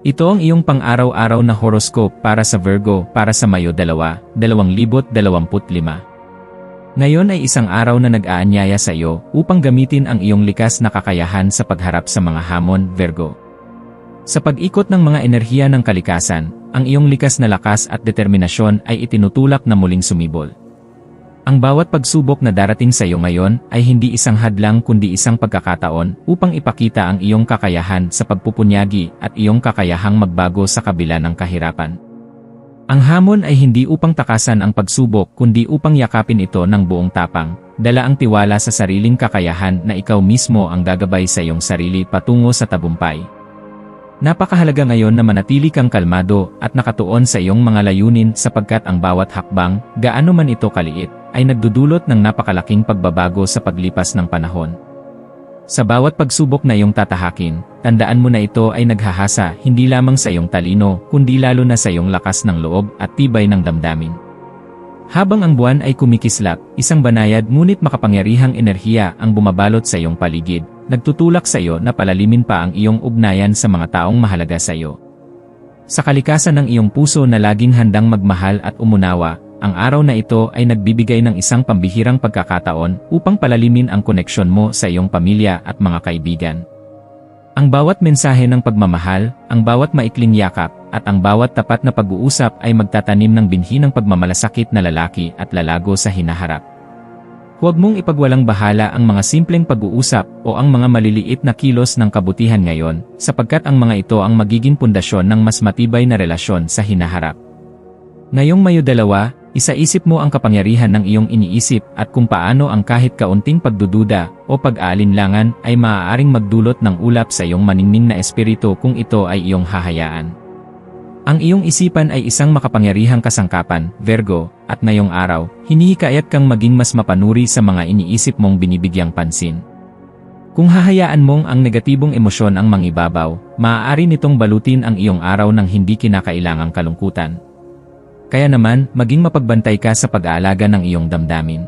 ito ang iyong pang-araw-araw na horoscope para sa Virgo para sa Mayo 2, 2025. Ngayon ay isang araw na nag-aanyaya sa iyo upang gamitin ang iyong likas na kakayahan sa pagharap sa mga hamon, Virgo. Sa pag-ikot ng mga enerhiya ng kalikasan, ang iyong likas na lakas at determinasyon ay itinutulak na muling sumibol. Ang bawat pagsubok na darating sa iyo ngayon ay hindi isang hadlang kundi isang pagkakataon upang ipakita ang iyong kakayahan sa pagpupunyagi at iyong kakayahang magbago sa kabila ng kahirapan. Ang hamon ay hindi upang takasan ang pagsubok kundi upang yakapin ito ng buong tapang, dala ang tiwala sa sariling kakayahan na ikaw mismo ang gagabay sa iyong sarili patungo sa tabumpay. Napakahalaga ngayon na manatili kang kalmado at nakatuon sa iyong mga layunin sapagkat ang bawat hakbang, gaano man ito kaliit, ay nagdudulot ng napakalaking pagbabago sa paglipas ng panahon. Sa bawat pagsubok na iyong tatahakin, tandaan mo na ito ay naghahasa hindi lamang sa iyong talino, kundi lalo na sa iyong lakas ng loob at tibay ng damdamin. Habang ang buwan ay kumikislap, isang banayad ngunit makapangyarihang enerhiya ang bumabalot sa iyong paligid, nagtutulak sa iyo na palalimin pa ang iyong ugnayan sa mga taong mahalaga sa iyo. Sa kalikasan ng iyong puso na laging handang magmahal at umunawa, ang araw na ito ay nagbibigay ng isang pambihirang pagkakataon upang palalimin ang koneksyon mo sa iyong pamilya at mga kaibigan. Ang bawat mensahe ng pagmamahal, ang bawat maikling yakap, at ang bawat tapat na pag-uusap ay magtatanim ng binhi ng pagmamalasakit na lalaki at lalago sa hinaharap. Huwag mong ipagwalang bahala ang mga simpleng pag-uusap o ang mga maliliit na kilos ng kabutihan ngayon, sapagkat ang mga ito ang magiging pundasyon ng mas matibay na relasyon sa hinaharap. Ngayong Mayo dalawa, isaisip mo ang kapangyarihan ng iyong iniisip at kung paano ang kahit kaunting pagdududa o pag-aalinlangan ay maaaring magdulot ng ulap sa iyong maningning na espiritu kung ito ay iyong hahayaan. Ang iyong isipan ay isang makapangyarihang kasangkapan, Virgo, at ngayong araw, hinihikayat kang maging mas mapanuri sa mga iniisip mong binibigyang pansin. Kung hahayaan mong ang negatibong emosyon ang mangibabaw, maaari nitong balutin ang iyong araw ng hindi kinakailangang kalungkutan. Kaya naman, maging mapagbantay ka sa pag-aalaga ng iyong damdamin.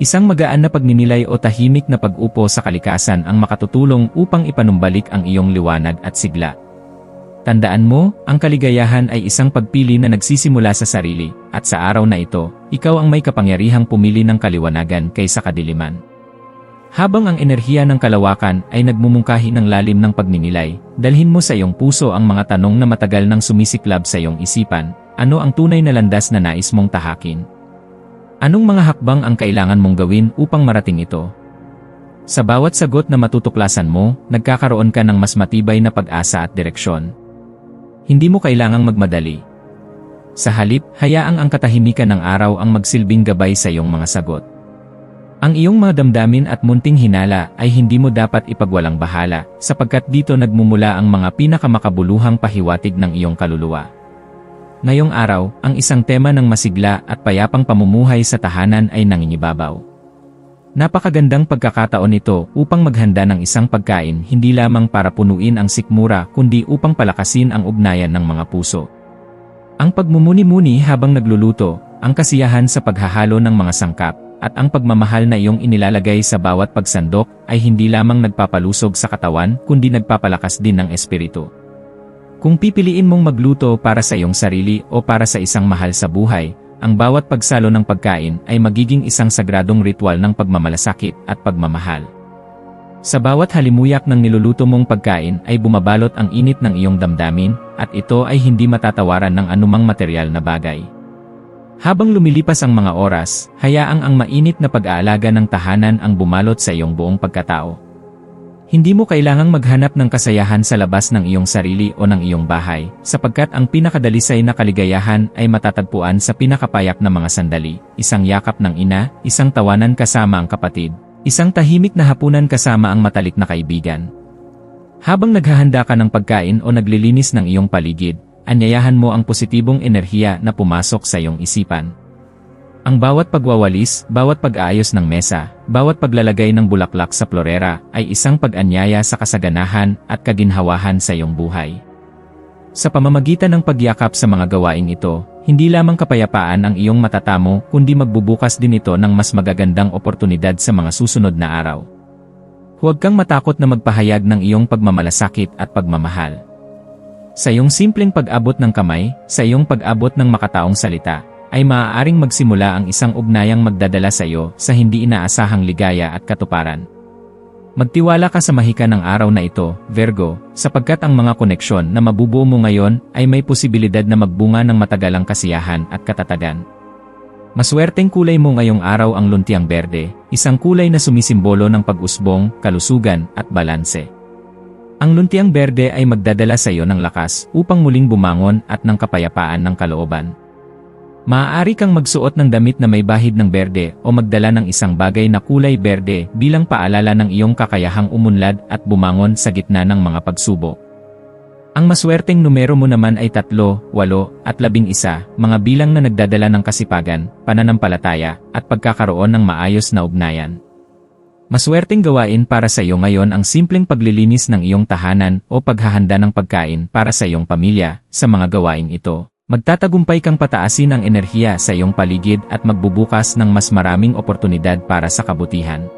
Isang magaan na pagninilay o tahimik na pag-upo sa kalikasan ang makatutulong upang ipanumbalik ang iyong liwanag at sigla. Tandaan mo, ang kaligayahan ay isang pagpili na nagsisimula sa sarili, at sa araw na ito, ikaw ang may kapangyarihang pumili ng kaliwanagan kaysa kadiliman. Habang ang enerhiya ng kalawakan ay nagmumungkahi ng lalim ng pagninilay, dalhin mo sa iyong puso ang mga tanong na matagal nang sumisiklab sa iyong isipan, ano ang tunay na landas na nais mong tahakin? Anong mga hakbang ang kailangan mong gawin upang marating ito? Sa bawat sagot na matutuklasan mo, nagkakaroon ka ng mas matibay na pag-asa at direksyon. Hindi mo kailangang magmadali. Sa halip, hayaang ang katahimikan ng araw ang magsilbing gabay sa iyong mga sagot. Ang iyong mga damdamin at munting hinala ay hindi mo dapat ipagwalang bahala, sapagkat dito nagmumula ang mga pinakamakabuluhang pahiwatig ng iyong kaluluwa. Ngayong araw, ang isang tema ng masigla at payapang pamumuhay sa tahanan ay nangingibabaw. Napakagandang pagkakataon ito upang maghanda ng isang pagkain hindi lamang para punuin ang sikmura kundi upang palakasin ang ugnayan ng mga puso. Ang pagmumuni-muni habang nagluluto, ang kasiyahan sa paghahalo ng mga sangkap, at ang pagmamahal na iyong inilalagay sa bawat pagsandok ay hindi lamang nagpapalusog sa katawan kundi nagpapalakas din ng espiritu. Kung pipiliin mong magluto para sa iyong sarili o para sa isang mahal sa buhay, ang bawat pagsalo ng pagkain ay magiging isang sagradong ritual ng pagmamalasakit at pagmamahal. Sa bawat halimuyak ng niluluto mong pagkain ay bumabalot ang init ng iyong damdamin, at ito ay hindi matatawaran ng anumang material na bagay. Habang lumilipas ang mga oras, hayaang ang mainit na pag-aalaga ng tahanan ang bumalot sa iyong buong pagkatao. Hindi mo kailangang maghanap ng kasayahan sa labas ng iyong sarili o ng iyong bahay, sapagkat ang pinakadalisay na kaligayahan ay matatagpuan sa pinakapayak na mga sandali, isang yakap ng ina, isang tawanan kasama ang kapatid, isang tahimik na hapunan kasama ang matalik na kaibigan. Habang naghahanda ka ng pagkain o naglilinis ng iyong paligid, anyayahan mo ang positibong enerhiya na pumasok sa iyong isipan. Ang bawat pagwawalis, bawat pag-aayos ng mesa, bawat paglalagay ng bulaklak sa florera ay isang pag-anyaya sa kasaganahan at kaginhawahan sa iyong buhay. Sa pamamagitan ng pagyakap sa mga gawaing ito, hindi lamang kapayapaan ang iyong matatamo kundi magbubukas din ito ng mas magagandang oportunidad sa mga susunod na araw. Huwag kang matakot na magpahayag ng iyong pagmamalasakit at pagmamahal. Sa iyong simpleng pag-abot ng kamay, sa iyong pag-abot ng makataong salita, ay maaaring magsimula ang isang ugnayang magdadala sa iyo sa hindi inaasahang ligaya at katuparan. Magtiwala ka sa mahika ng araw na ito, Virgo, sapagkat ang mga koneksyon na mabubuo mo ngayon ay may posibilidad na magbunga ng matagalang kasiyahan at katatagan. Maswerteng kulay mo ngayong araw ang luntiang berde, isang kulay na sumisimbolo ng pag-usbong, kalusugan, at balanse. Ang luntiang berde ay magdadala sa iyo ng lakas upang muling bumangon at ng kapayapaan ng kalooban. Maaari kang magsuot ng damit na may bahid ng berde o magdala ng isang bagay na kulay berde bilang paalala ng iyong kakayahang umunlad at bumangon sa gitna ng mga pagsubok. Ang maswerteng numero mo naman ay 3, 8 at 11, mga bilang na nagdadala ng kasipagan, pananampalataya, at pagkakaroon ng maayos na ugnayan. Maswerteng gawain para sa iyo ngayon ang simpleng paglilinis ng iyong tahanan o paghahanda ng pagkain para sa iyong pamilya sa mga gawaing ito. Magtatagumpay kang pataasin ang enerhiya sa iyong paligid at magbubukas ng mas maraming oportunidad para sa kabutihan.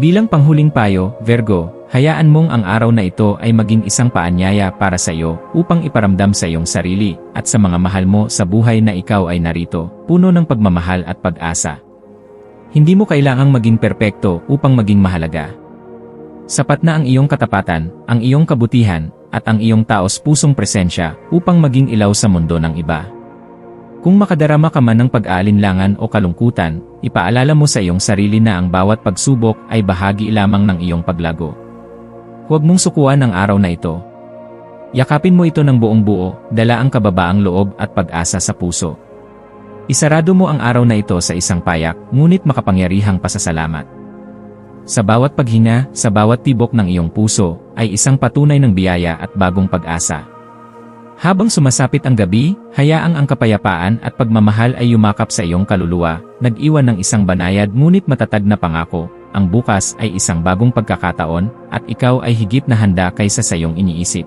Bilang panghuling payo, Virgo, hayaan mong ang araw na ito ay maging isang paanyaya para sa iyo upang iparamdam sa iyong sarili at sa mga mahal mo sa buhay na ikaw ay narito, puno ng pagmamahal at pag-asa. Hindi mo kailangang maging perpekto upang maging mahalaga. Sapat na ang iyong katapatan, ang iyong kabutihan, at ang iyong taos pusong presensya upang maging ilaw sa mundo ng iba. Kung makadarama ka man ng pag-aalinlangan o kalungkutan, ipaalala mo sa iyong sarili na ang bawat pagsubok ay bahagi lamang ng iyong paglago. Huwag mong sukuan ang araw na ito. Yakapin mo ito ng buong buo, dala ang kababaang loob at pag-asa sa puso. Isarado mo ang araw na ito sa isang payak, ngunit makapangyarihang pasasalamat. Sa bawat paghinga, sa bawat tibok ng iyong puso, ay isang patunay ng biyaya at bagong pag-asa. Habang sumasapit ang gabi, hayaang ang kapayapaan at pagmamahal ay yumakap sa iyong kaluluwa, nag-iwan ng isang banayad ngunit matatag na pangako, ang bukas ay isang bagong pagkakataon, at ikaw ay higit na handa kaysa sa iyong iniisip.